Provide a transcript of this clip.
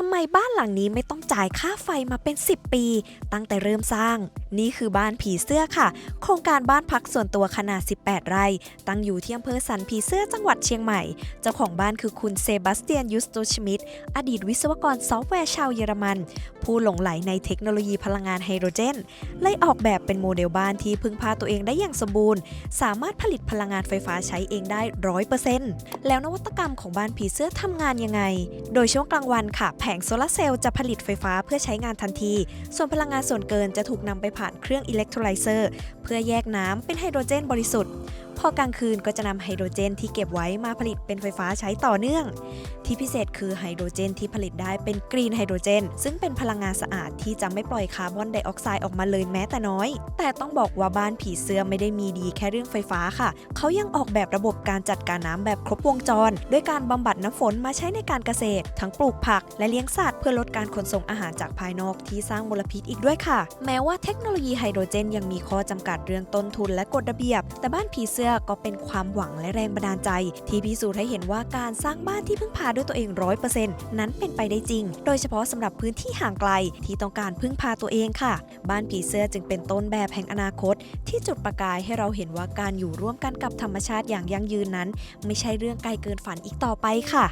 ทำไมบ้านหลังนี้ไม่ต้องจ่ายค่าไฟมาเป็น 10 ปี ตั้งแต่เริ่มสร้าง นี่คือบ้านผีเสื้อค่ะ โครงการบ้านพักส่วนตัวขนาด 18 ไร่ ตั้งอยู่ที่อำเภอสันผีเสื้อจังหวัดเชียงใหม่ เจ้าของบ้านคือคุณเซบาสเตียนยูสโตชมิดอดีตวิศวกรซอฟต์แวร์ชาวเยอรมัน ผู้หลงไหลในเทคโนโลยีพลังงานไฮโดรเจนเลยออกแบบเป็นโมเดลบ้านที่พึ่งพาตัวเองได้อย่างสมบูรณ์ สามารถผลิตพลังงานไฟฟ้าใช้เองได้ร้อยเปอร์เซ็นต์แล้วนวัตกรรมของบ้านผีเสื้อทำงานยังไง โดยช่วงกลางวันค่ะแผงโซลาร์เซลล์จะผลิตไฟฟ้าเพื่อใช้งานทันที ส่วนพลังงานส่วนเกินจะถูกนำไปผ่านเครื่องอิเล็กโทรไลเซอร์ เพื่อแยกน้ำเป็นไฮโดรเจนบริสุทธิ์ พอกลางคืนก็จะนำไฮโดรเจนที่เก็บไว้มาผลิตเป็นไฟฟ้าใช้ต่อเนื่อง ที่พิเศษคือไฮโดรเจนที่ผลิตได้เป็นกรีนไฮโดรเจน ซึ่งเป็นพลังงานสะอาดที่จะไม่ปล่อยคาร์บอนไดออกไซด์ออกมาเลยแม้แต่น้อย แต่ต้องบอกว่าบ้านผีเสื้อไม่ได้มีดีแค่เรื่องไฟฟ้าค่ะ เขายังออกแบบระบบการจัดการน้ำแบบครบวงจร ด้วยการบำบัดน้ำฝนมาใช้ในการเกษตร ทั้งปลูกผักและเลี้ยงสัตว์เพื่อลดการขนส่งอาหารจากภายนอกที่สร้างมลพิษอีกด้วยค่ะ แม้ว่าเทคโนโลยีไฮโดรเจนยังมีข้อจำกัดเรื่องต้นทุนและกฎระเบียบ แต่บ้านผีเสื้อก็เป็นความหวังและแรงบันดาลใจ ที่พิสูจน์ให้เห็นว่าการสร้างบ้านที่พึ่งพาด้วยตัวเองร้อยเปอร์เซ็นต์นั้นเป็นไปได้จริง โดยเฉพาะสำหรับพื้นที่ห่างไกลที่ต้องการพึ่งพาตัวเองค่ะ บ้านผีเสื้อจึงเป็นต้นแบบแห่งอนาคต ที่จุดประกายให้เราเห็นว่าการอยู่ร่วมกันกับธรรมชาติอย่างยั่งยืนนั้น ไม่ใช่เรื่องไกลเกินฝันอีกต่อไปค่ะ